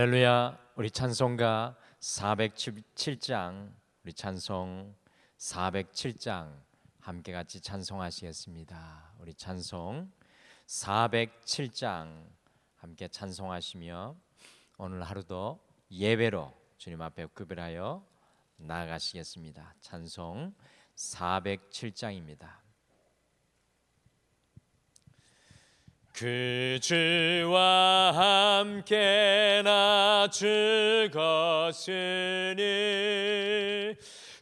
할렐루야 우리 찬송가 407장 우리 찬송 407장 함께 같이 찬송하시겠습니다. 우리 찬송 407장 함께 찬송하시며 오늘 하루도 예배로 주님 앞에 구별하여 나아가시겠습니다. 찬송 407장입니다. 그 주와 함께 나 죽었으니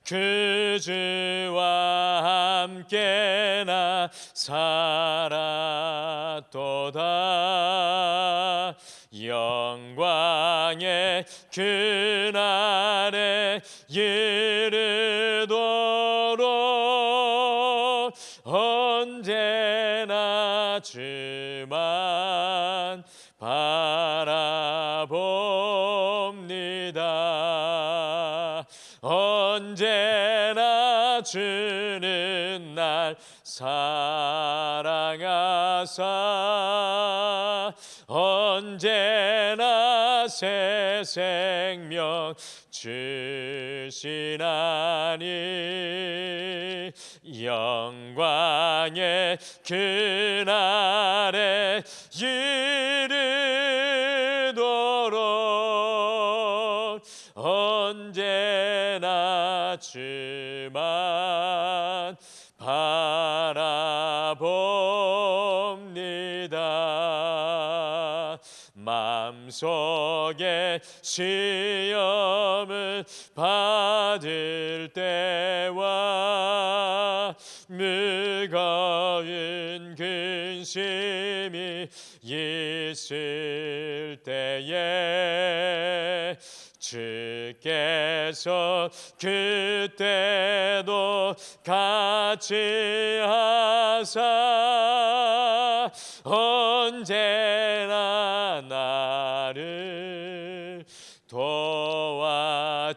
그 주와 함께 나 살았도다. 영광의 그날에 이르도록 주만 바라봅니다. 언제나 주는 날 사랑하사 언제나 새 생명 주시나니 영광의 그날에 이르도록 언제나 주만 바라봅니다. 마음속에 시험을 받을 때와 무거운 근심이 있을 때에 주께서 그때도 같이 하사 언제나 나를 도와주시네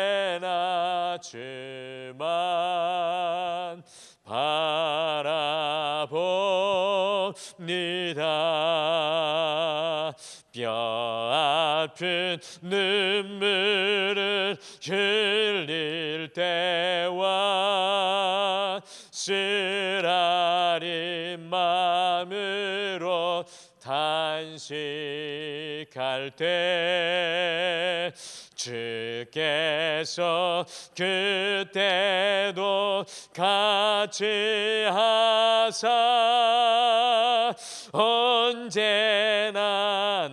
주만 바라봅니다. 뼈 아픈 눈물을 흘릴 때와 쓰라린 마음으로 탄식할 때 주께서 그때도 같이 하사 언제나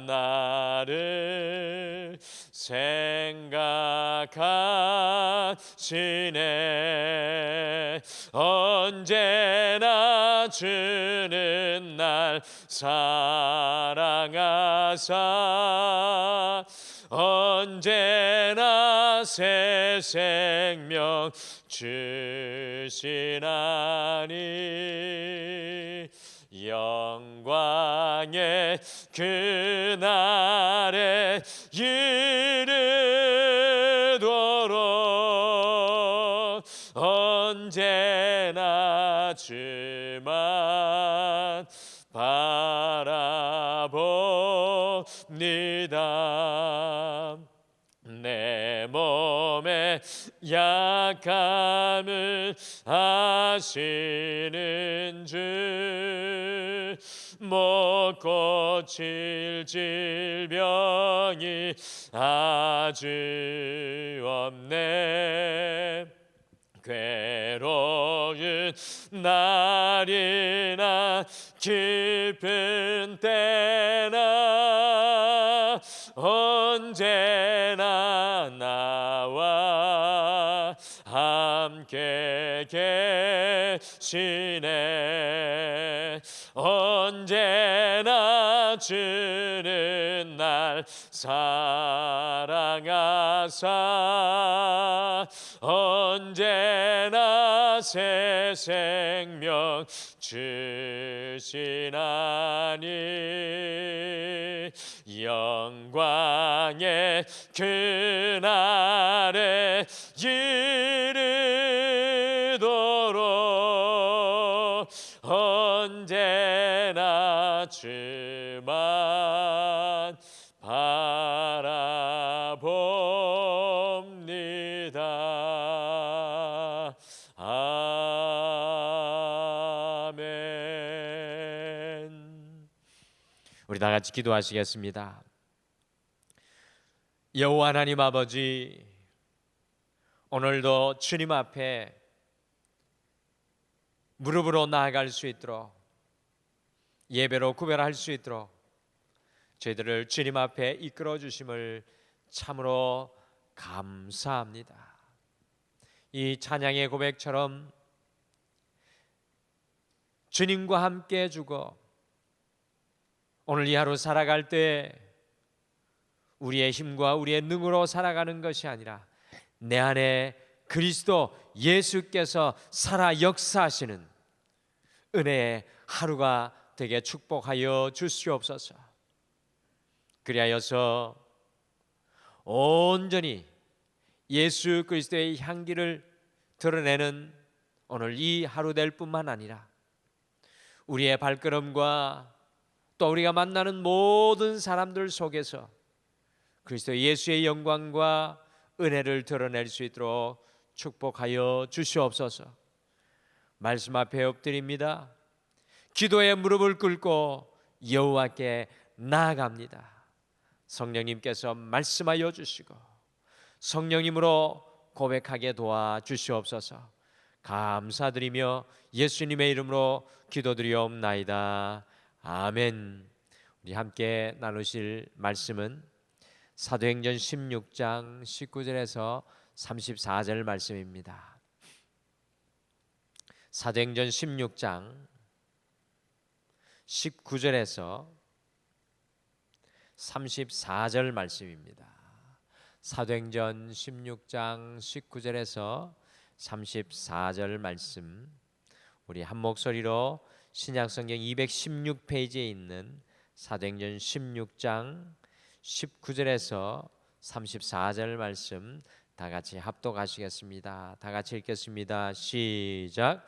나를 생각하시네. 언제나 주는 날 사랑하사 언제나 새 생명 주시나니 영광의 그날에 이르 약함을 아시는 주못 고칠 질병이 아주 없네. 괴로운 날이나 깊은 때나 언제나 나와 함께 계시네. 언제나 주는 날 사랑하사. 언제나 새 생명 주시나니. 영광의 그날에 이르도록 언제나 주만 바라봅니다. 아멘. 우리 다 같이 기도하시겠습니다. 여호와 하나님 아버지 오늘도 주님 앞에 무릎으로 나아갈 수 있도록 예배로 구별할 수 있도록 저희들을 주님 앞에 이끌어 주심을 참으로 감사합니다. 이 찬양의 고백처럼 주님과 함께 주고 오늘 이 하루 살아갈 때 우리의 힘과 우리의 능으로 살아가는 것이 아니라 내 안에 그리스도 예수께서 살아 역사하시는 은혜의 하루가 되게 축복하여 주시옵소서. 그리하여서 온전히 예수 그리스도의 향기를 드러내는 오늘 이 하루 될 뿐만 아니라 우리의 발걸음과 또 우리가 만나는 모든 사람들 속에서 그리스도 예수의 영광과 은혜를 드러낼 수 있도록 축복하여 주시옵소서. 말씀 앞에 엎드립니다. 기도의 무릎을 꿇고 여호와께 나아갑니다. 성령님께서 말씀하여 주시고 성령님으로 고백하게 도와 주시옵소서. 감사드리며 예수님의 이름으로 기도드리옵나이다. 아멘. 우리 함께 나누실 말씀은 사도행전 16장 19절에서 34절 말씀입니다. 사도행전 16장 19절에서 34절 말씀입니다. 사도행전 16장 19절에서 34절 말씀 우리 한 목소리로 신약성경 216페이지에 있는 사도행전 16장 19절에서 34절 말씀 다 같이 합독하시겠습니다. 다 같이 읽겠습니다. 시작.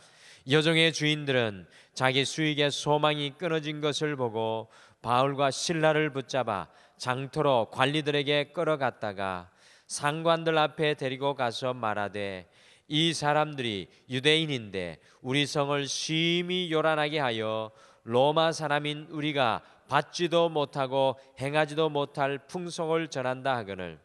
여종의 주인들은 자기 수익의 소망이 끊어진 것을 보고 바울과 신라를 붙잡아 장터로 관리들에게 끌어갔다가 상관들 앞에 데리고 가서 말하되 이 사람들이 유대인인데 우리 성을 심히 요란하게 하여 로마 사람인 우리가 받지도 못하고 행하지도 못할 풍속을 전한다 하거늘.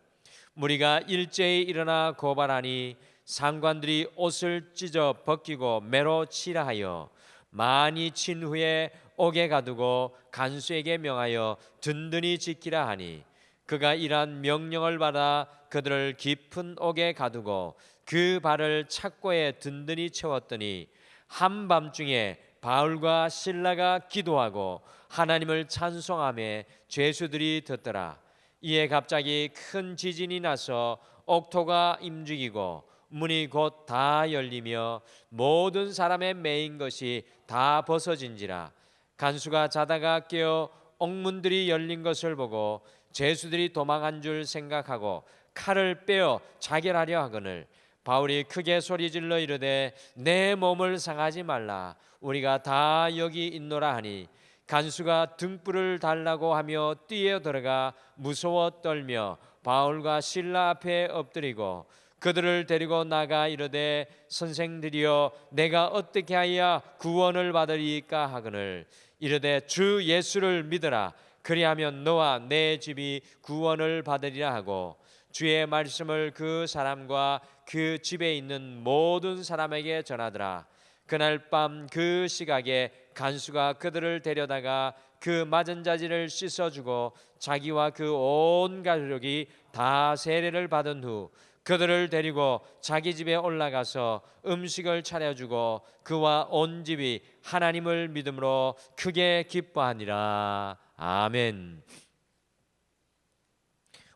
무리가 일제히 일어나 고발하니 상관들이 옷을 찢어 벗기고 매로 치라 하여 많이 친 후에 옥에 가두고 간수에게 명하여 든든히 지키라 하니 그가 이러한 명령을 받아 그들을 깊은 옥에 가두고 그 발을 착고에 든든히 채웠더니 한밤중에 바울과 신라가 기도하고 하나님을 찬송하며 죄수들이 듣더라. 이에 갑자기 큰 지진이 나서 옥토가 움직이고 문이 곧 다 열리며 모든 사람의 매인 것이 다 벗어진지라. 간수가 자다가 깨어 옥문들이 열린 것을 보고 죄수들이 도망한 줄 생각하고 칼을 빼어 자결하려 하거늘 바울이 크게 소리질러 이르되 내 몸을 상하지 말라. 우리가 다 여기 있노라 하니 간수가 등불을 달라고 하며 뛰어 들어가 무서워 떨며 바울과 신라 앞에 엎드리고 그들을 데리고 나가 이르되 선생들이여 내가 어떻게 하여 구원을 받으리까 하거늘? 이르되 주 예수를 믿으라. 그리하면 너와 내 집이 구원을 받으리라 하고 주의 말씀을 그 사람과 그 집에 있는 모든 사람에게 전하더라 그날 밤 그 시각에 간수가 그들을 데려다가 그 맞은 자지를 씻어주고 자기와 그 온 가족이 다 세례를 받은 후 그들을 데리고 자기 집에 올라가서 음식을 차려주고 그와 온 집이 하나님을 믿음으로 크게 기뻐하니라 아멘.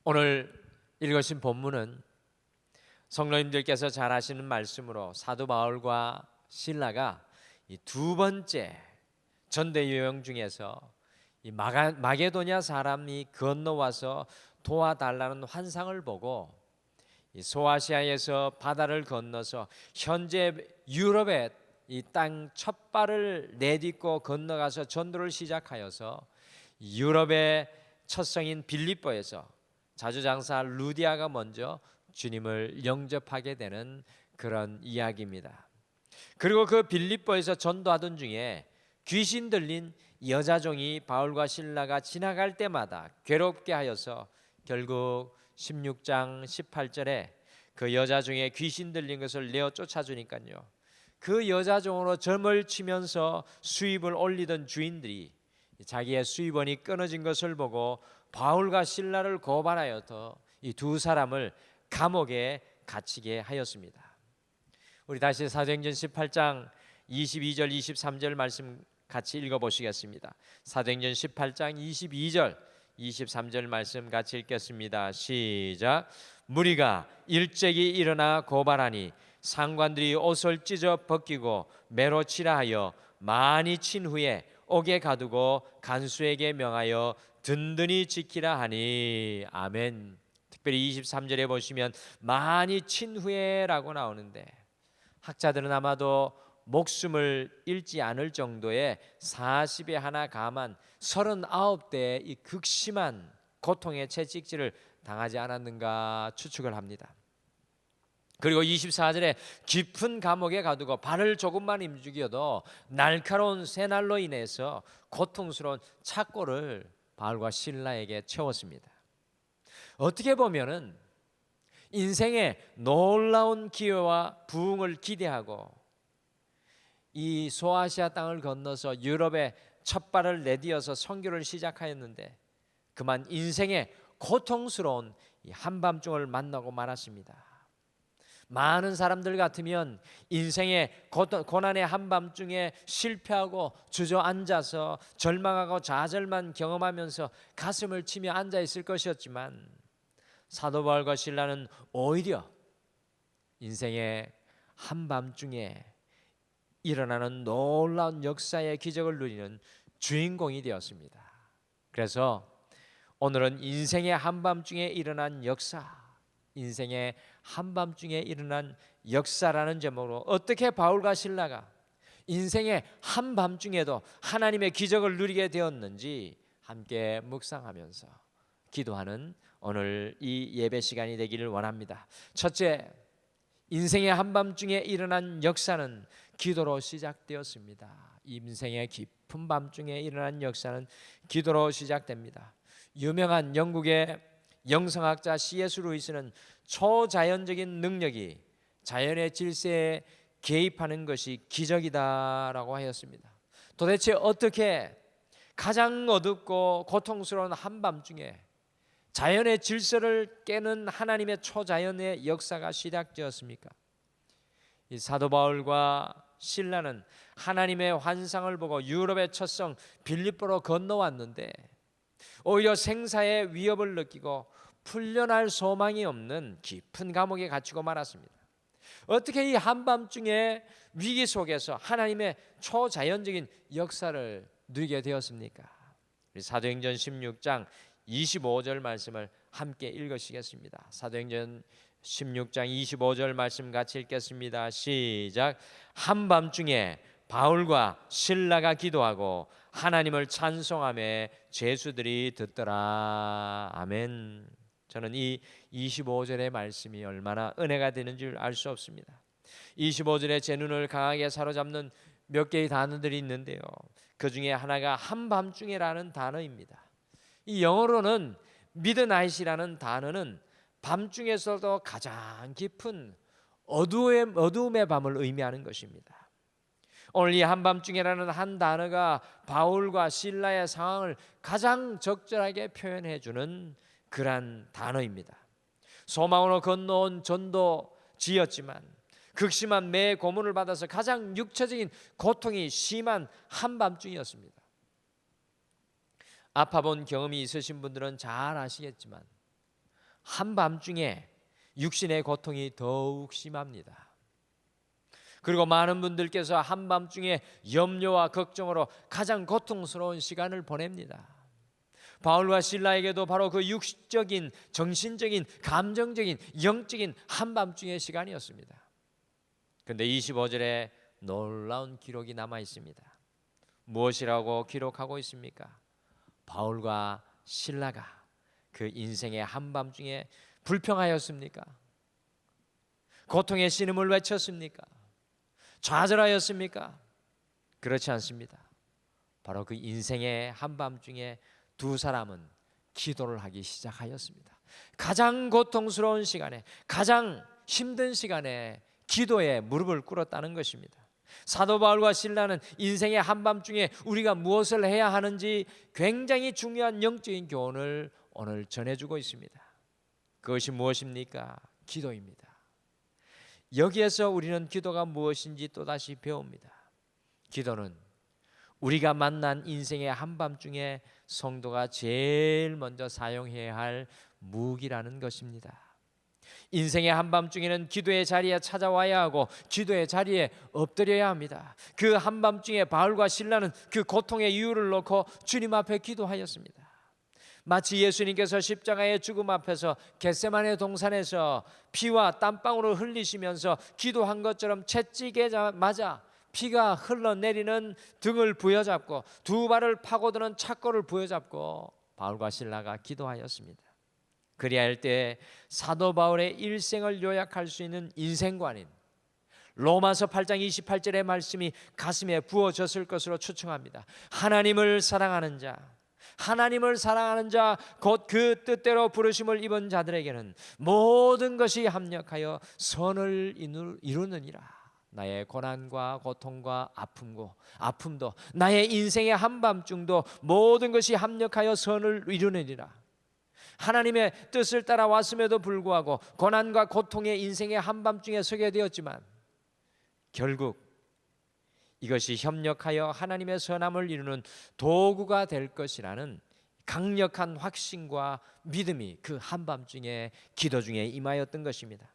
오늘 읽으신 본문은 성도님들께서 잘 아시는 말씀으로 사도 바울과 신라가 이두 번째 전대 여행 중에서 이 마가, 마게도냐 사람이 건너와서 도와달라는 환상을 보고 이 소아시아에서 바다를 건너서 현재 유럽의 이 땅 첫 발을 내딛고 건너가서 전도를 시작하여서 유럽의 첫 성인 빌립보에서 자주장사 루디아가 먼저 주님을 영접하게 되는 그런 이야기입니다. 그리고 그 빌립보에서 전도하던 중에 귀신 들린 여자 종이 바울과 신라가 지나갈 때마다 괴롭게 하여서 결국 16장 18절에 그 여자 중에 귀신 들린 것을 내어 쫓아주니까요. 그 여자 종으로 점을 치면서 수입을 올리던 주인들이 자기의 수입원이 끊어진 것을 보고 바울과 신라를 고발하여서 이두 사람을 감옥에 갇히게 하였습니다. 우리 다시 사도행전 18장 22절 23절 말씀 같이 읽어 보시겠습니다. 사도행전 18장 22절 23절 말씀 같이 읽겠습니다. 시작. 무리가 일제히 일어나 고발하니 상관들이 옷을 찢어 벗기고 매로 치라 하여 많이 친 후에 옥에 가두고 간수에게 명하여 든든히 지키라 하니 아멘. 특별히 23절에 보시면 많이 친 후에라고 나오는데 학자들은 아마도 목숨을 잃지 않을 정도의 40에 하나 감한 39대의 이 극심한 고통의 채찍질을 당하지 않았는가 추측을 합니다. 그리고 24절에 깊은 감옥에 가두고 발을 조금만 움직여도 날카로운 새날로 인해서 고통스러운 착고를 바울과 신라에게 채웠습니다. 어떻게 보면은 인생의 놀라운 기회와 부흥을 기대하고 이 소아시아 땅을 건너서 유럽의 첫 발을 내디어서 선교를 시작하였는데 그만 인생의 고통스러운 이 한밤중을 만나고 말았습니다. 많은 사람들 같으면 인생의 고난의 한밤중에 실패하고 주저앉아서 절망하고 좌절만 경험하면서 가슴을 치며 앉아 있을 것이었지만 사도 바울과 신라는 오히려 인생의 한밤중에 일어나는 놀라운 역사의 기적을 누리는 주인공이 되었습니다. 그래서 오늘은 인생의 한밤중에 일어난 역사, 인생의 한밤중에 일어난 역사라는 제목으로 어떻게 바울과 신라가 인생의 한밤중에도 하나님의 기적을 누리게 되었는지 함께 묵상하면서 기도하는 오늘 이 예배 시간이 되기를 원합니다. 첫째, 인생의 한밤중에 일어난 역사는 기도로 시작되었습니다. 인생의 깊은 밤중에 일어난 역사는 기도로 시작됩니다. 유명한 영국의 영성학자 C.S. 루이스는 초자연적인 능력이 자연의 질서에 개입하는 것이 기적이다라고 하였습니다. 도대체 어떻게 가장 어둡고 고통스러운 한밤중에 자연의 질서를 깨는 하나님의 초자연의 역사가 시작되었습니까? 이 사도 바울과 신라는 하나님의 환상을 보고 유럽의 첫성 빌립보로 건너왔는데 오히려 생사의 위협을 느끼고 풀려날 소망이 없는 깊은 감옥에 갇히고 말았습니다. 어떻게 이 한밤중에 위기 속에서 하나님의 초자연적인 역사를 누리게 되었습니까? 사도행전 16장 25절 말씀을 함께 읽으시겠습니다. 사도행전 16장 25절 말씀 같이 읽겠습니다. 시작. 한밤중에 바울과 신라가 기도하고 하나님을 찬송함에 죄수들이 듣더라. 아멘. 저는 이 25절의 말씀이 얼마나 은혜가 되는 줄 알 수 없습니다. 25절에 제 눈을 강하게 사로잡는 몇 개의 단어들이 있는데요. 그 중에 하나가 한밤중에라는 단어입니다. 이 영어로는 미드나잇이라는 단어는 밤중에서도 가장 깊은 어두움의, 어두움의 밤을 의미하는 것입니다. 오늘 이 한밤중에라는 한 단어가 바울과 신라의 상황을 가장 적절하게 표현해 주는 그러한 단어입니다. 소망으로 건너온 전도지였지만 극심한 매 고문을 받아서 가장 육체적인 고통이 심한 한밤중이었습니다. 아파 본 경험이 있으신 분들은 잘 아시겠지만 한밤중에 육신의 고통이 더욱 심합니다. 그리고 많은 분들께서 한밤중에 염려와 걱정으로 가장 고통스러운 시간을 보냅니다. 바울과 신라에게도 바로 그 육적인, 정신적인, 감정적인, 영적인 한밤중의 시간이었습니다. 근데 25절에 놀라운 기록이 남아 있습니다. 무엇이라고 기록하고 있습니까? 바울과 신라가 그 인생의 한밤중에 불평하였습니까? 고통의 신음을 외쳤습니까? 좌절하였습니까? 그렇지 않습니다. 바로 그 인생의 한밤중에 두 사람은 기도를 하기 시작하였습니다. 가장 고통스러운 시간에 가장 힘든 시간에 기도에 무릎을 꿇었다는 것입니다. 사도 바울과 신라는 인생의 한밤중에 우리가 무엇을 해야 하는지 굉장히 중요한 영적인 교훈을 오늘 전해주고 있습니다. 그것이 무엇입니까? 기도입니다. 여기에서 우리는 기도가 무엇인지 또다시 배웁니다. 기도는 우리가 만난 인생의 한밤중에 성도가 제일 먼저 사용해야 할 무기라는 것입니다. 인생의 한밤중에는 기도의 자리에 찾아와야 하고 기도의 자리에 엎드려야 합니다. 그 한밤중에 바울과 신라는 그 고통의 이유를 놓고 주님 앞에 기도하였습니다. 마치 예수님께서 십자가의 죽음 앞에서 겟세만의 동산에서 피와 땀방울을 흘리시면서 기도한 것처럼 채찍에 맞아 피가 흘러내리는 등을 부여잡고 두 발을 파고드는 착고를 부여잡고 바울과 신라가 기도하였습니다. 그리할 때 사도 바울의 일생을 요약할 수 있는 인생관인 로마서 8장 28절의 말씀이 가슴에 부어졌을 것으로 추측합니다. 하나님을 사랑하는 자 하나님을 사랑하는 자 곧 그 뜻대로 부르심을 입은 자들에게는 모든 것이 합력하여 선을 이루느니라. 나의 고난과 고통과 아픔고 아픔도 나의 인생의 한밤중도 모든 것이 합력하여 선을 이루느니라. 하나님의 뜻을 따라 왔음에도 불구하고 고난과 고통의 인생의 한밤중에 서게 되었지만 결국 이것이 협력하여 하나님의 선함을 이루는 도구가 될 것이라는 강력한 확신과 믿음이 그 한밤중에 기도 중에 임하였던 것입니다.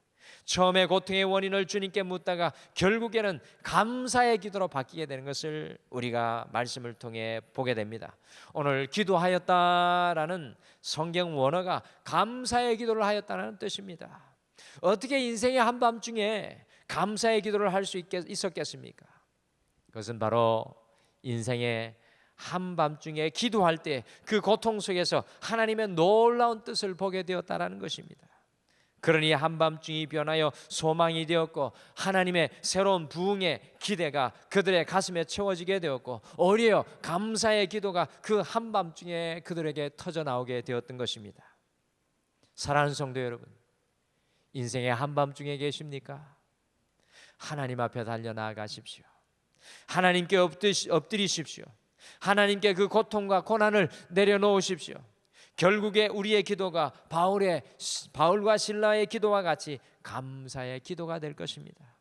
처음에 고통의 원인을 주님께 묻다가 결국에는 감사의 기도로 바뀌게 되는 것을 우리가 말씀을 통해 보게 됩니다. 오늘 기도하였다라는 성경 원어가 감사의 기도를 하였다는 뜻입니다. 어떻게 인생의 한밤중에 감사의 기도를 할 수 있었겠습니까? 그것은 바로 인생의 한밤중에 기도할 때 그 고통 속에서 하나님의 놀라운 뜻을 보게 되었다라는 것입니다. 그러니 한밤중이 변하여 소망이 되었고 하나님의 새로운 부흥의 기대가 그들의 가슴에 채워지게 되었고 오히려 감사의 기도가 그 한밤중에 그들에게 터져 나오게 되었던 것입니다. 사랑하는 성도 여러분, 인생의 한밤중에 계십니까? 하나님 앞에 달려 나아가십시오. 하나님께 엎드리십시오. 하나님께 그 고통과 고난을 내려놓으십시오. 결국에 우리의 기도가 바울의 바울과 신라의 기도와 같이 감사의 기도가 될 것입니다.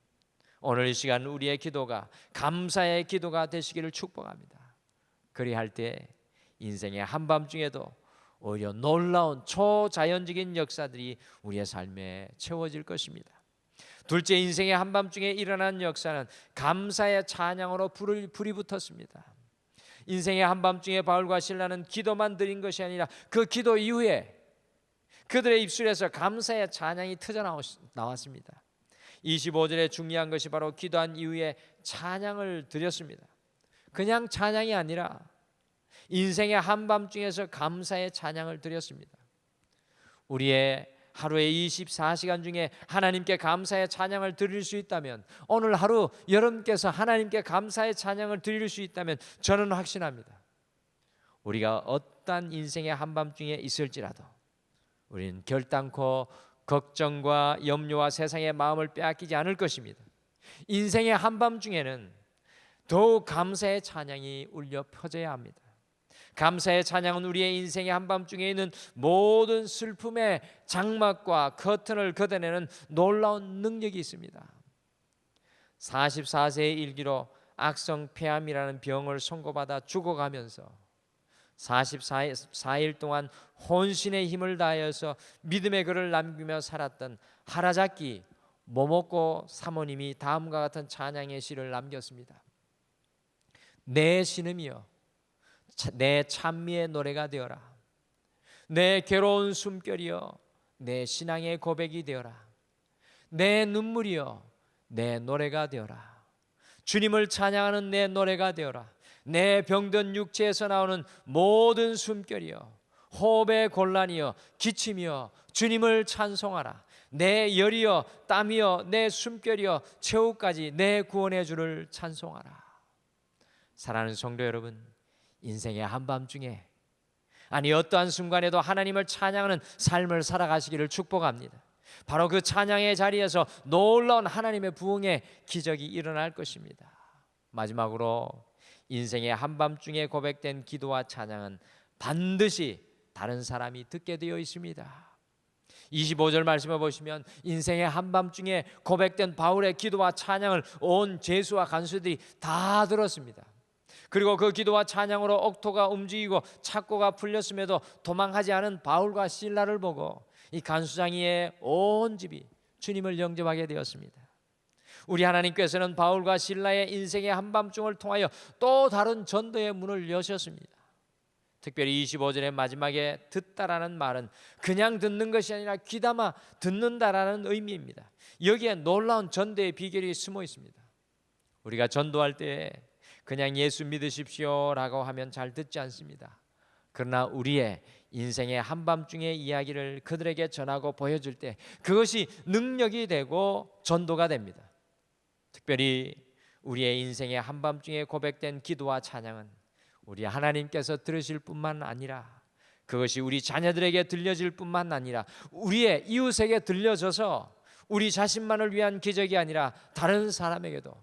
오늘 이 시간 우리의 기도가 감사의 기도가 되시기를 축복합니다. 그리할 때 인생의 한밤중에도 오히려 놀라운 초자연적인 역사들이 우리의 삶에 채워질 것입니다. 둘째 인생의 한밤중에 일어난 역사는 감사의 찬양으로 불이 붙었습니다. 인생의 한밤중에 바울과 신라는 기도만 드린 것이 아니라 그 기도 이후에 그들의 입술에서 감사의 찬양이 터져 나왔습니다. 25절에 중요한 것이 바로 기도한 이후에 찬양을 드렸습니다. 그냥 찬양이 아니라 인생의 한밤중에서 감사의 찬양을 드렸습니다. 우리의 하루에 24시간 중에 하나님께 감사의 찬양을 드릴 수 있다면 오늘 하루 여러분께서 하나님께 감사의 찬양을 드릴 수 있다면 저는 확신합니다. 우리가 어떤 인생의 한밤중에 있을지라도 우리는 결단코 걱정과 염려와 세상의 마음을 빼앗기지 않을 것입니다. 인생의 한밤중에는 더욱 감사의 찬양이 울려 퍼져야 합니다. 감사의 찬양은 우리의 인생의 한밤중에 있는 모든 슬픔의 장막과 커튼을 걷어내는 놀라운 능력이 있습니다. 44세의 일기로 악성 폐암이라는 병을 선고받아 죽어가면서 44일 동안 혼신의 힘을 다하여서 믿음의 글을 남기며 살았던 하라자키 모모코 사모님이 다음과 같은 찬양의 시를 남겼습니다. 내 신음이여 차- 내 찬미의 노래가 되어라. 내 괴로운 숨결이여 내 신앙의 고백이 되어라. 내 눈물이여 내 노래가 되어라. 주님을 찬양하는 내 노래가 되어라. 내 병든 육체에서 나오는 모든 숨결이여 호흡의 곤란이여 기침이여 주님을 찬송하라. 내 열이여 땀이여 내 숨결이여 최후까지 내 구원의 주를 찬송하라. 사랑하는 성도 여러분 인생의 한밤중에 아니 어떠한 순간에도 하나님을 찬양하는 삶을 살아가시기를 축복합니다. 바로 그 찬양의 자리에서 놀라운 하나님의 부흥의 기적이 일어날 것입니다. 마지막으로 인생의 한밤중에 고백된 기도와 찬양은 반드시 다른 사람이 듣게 되어 있습니다. 25절 말씀을 보시면 인생의 한밤중에 고백된 바울의 기도와 찬양을 온 제수와 간수들이 다 들었습니다. 그리고 그 기도와 찬양으로 옥토가 움직이고 착고가 풀렸음에도 도망하지 않은 바울과 신라를 보고 이 간수장이의 온 집이 주님을 영접하게 되었습니다. 우리 하나님께서는 바울과 신라의 인생의 한밤중을 통하여 또 다른 전도의 문을 여셨습니다. 특별히 25절의 마지막에 듣다라는 말은 그냥 듣는 것이 아니라 귀담아 듣는다라는 의미입니다. 여기에 놀라운 전도의 비결이 숨어 있습니다. 우리가 전도할 때 그냥 예수 믿으십시오라고 하면 잘 듣지 않습니다. 그러나 우리의 인생의 한밤중의 이야기를 그들에게 전하고 보여줄 때 그것이 능력이 되고 전도가 됩니다. 특별히 우리의 인생의 한밤중에 고백된 기도와 찬양은 우리 하나님께서 들으실 뿐만 아니라 그것이 우리 자녀들에게 들려질 뿐만 아니라 우리의 이웃에게 들려져서 우리 자신만을 위한 기적이 아니라 다른 사람에게도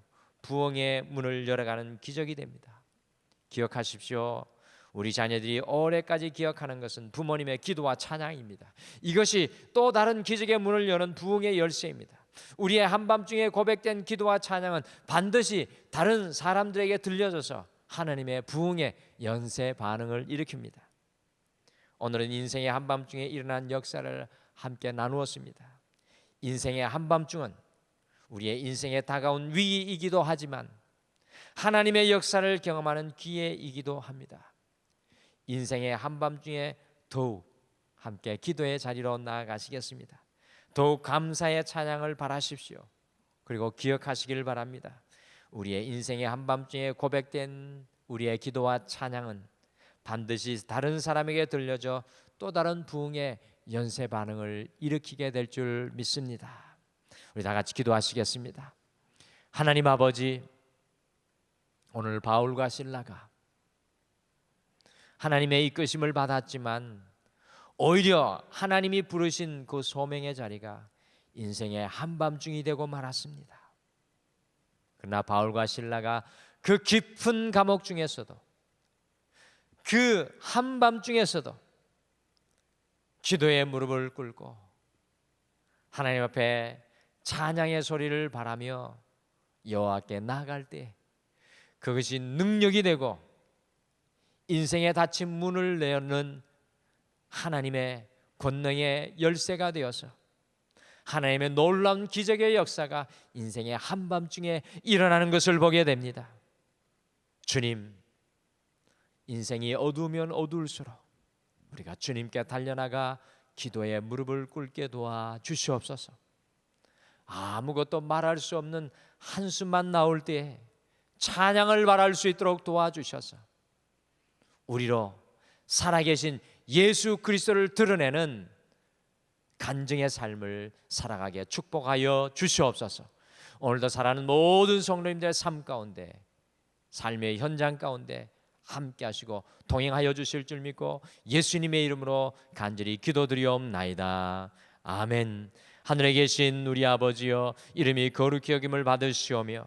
부흥의 문을 열어가는 기적이 됩니다. 기억하십시오. 우리 자녀들이 오래까지 기억하는 것은 부모님의 기도와 찬양입니다. 이것이 또 다른 기적의 문을 여는 부흥의 열쇠입니다. 우리의 한밤중에 고백된 기도와 찬양은 반드시 다른 사람들에게 들려져서 하나님의 부흥의 연쇄 반응을 일으킵니다. 오늘은 인생의 한밤중에 일어난 역사를 함께 나누었습니다. 인생의 한밤중은 우리의 인생에 다가온 위기이기도 하지만 하나님의 역사를 경험하는 기회이기도 합니다. 인생의 한밤중에 더욱 함께 기도의 자리로 나아가시겠습니다. 더욱 감사의 찬양을 바라십시오. 그리고 기억하시길 바랍니다. 우리의 인생의 한밤중에 고백된 우리의 기도와 찬양은 반드시 다른 사람에게 들려져 또 다른 부흥의 연쇄 반응을 일으키게 될 줄 믿습니다. 우리 다 같이 기도하시겠습니다. 하나님 아버지 오늘 바울과 신라가 하나님의 이끄심을 받았지만 오히려 하나님이 부르신 그 소명의 자리가 인생의 한밤중이 되고 말았습니다. 그러나 바울과 신라가 그 깊은 감옥 중에서도 그 한밤중에서도 기도의 무릎을 꿇고 하나님 앞에 찬양의 소리를 바라며 여호와께 나아갈 때 그것이 능력이 되고 인생의 닫힌 문을 여는 하나님의 권능의 열쇠가 되어서 하나님의 놀라운 기적의 역사가 인생의 한밤중에 일어나는 것을 보게 됩니다. 주님, 인생이 어두우면 어두울수록 우리가 주님께 달려나가 기도에 무릎을 꿇게 도와 주시옵소서. 아무것도 말할 수 없는 한숨만 나올 때에 찬양을 말할 수 있도록 도와주셔서 우리로 살아계신 예수 그리스도를 드러내는 간증의 삶을 살아가게 축복하여 주시옵소서. 오늘도 살아가는 모든 성도님들의 삶 가운데 삶의 현장 가운데 함께 하시고 동행하여 주실 줄 믿고 예수님의 이름으로 간절히 기도드리옵나이다. 아멘. 하늘에 계신 우리 아버지여 이름이 거룩히 여김을 받으시오며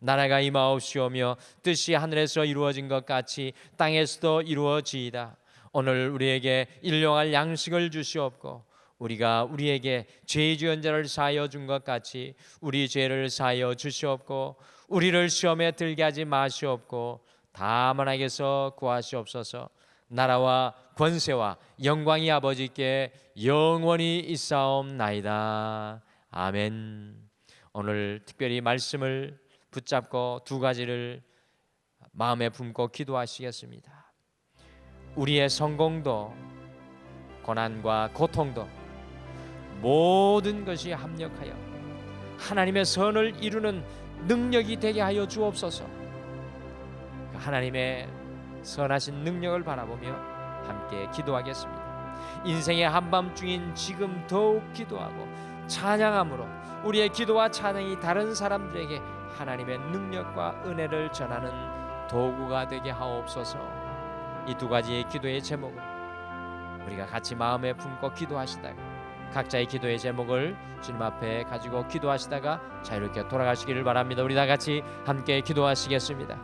나라가 임하옵시오며 뜻이 하늘에서 이루어진 것 같이 땅에서도 이루어지이다. 오늘 우리에게 일용할 양식을 주시옵고 우리가 우리에게 죄 지은 자를 사하여 준 것 같이 우리 죄를 사하여 주시옵고 우리를 시험에 들게 하지 마시옵고 다만 하게서 구하시옵소서 나라와 권세와 영광이 아버지께 영원히 있사옵나이다. 아멘. 오늘 특별히 말씀을 붙잡고 두 가지를 마음에 품고 기도하시겠습니다. 우리의 성공도 고난과 고통도 모든 것이 합력하여 하나님의 선을 이루는 능력이 되게 하여 주옵소서. 그 하나님의 선하신 능력을 바라보며 함께 기도하겠습니다. 인생의 한밤중인 지금 더욱 기도하고 찬양함으로 우리의 기도와 찬양이 다른 사람들에게 하나님의 능력과 은혜를 전하는 도구가 되게 하옵소서. 이 두 가지의 기도의 제목을 우리가 같이 마음에 품고 기도하시다가 각자의 기도의 제목을 주님 앞에 가지고 기도하시다가 자유롭게 돌아가시기를 바랍니다. 우리 다 같이 함께 기도하시겠습니다.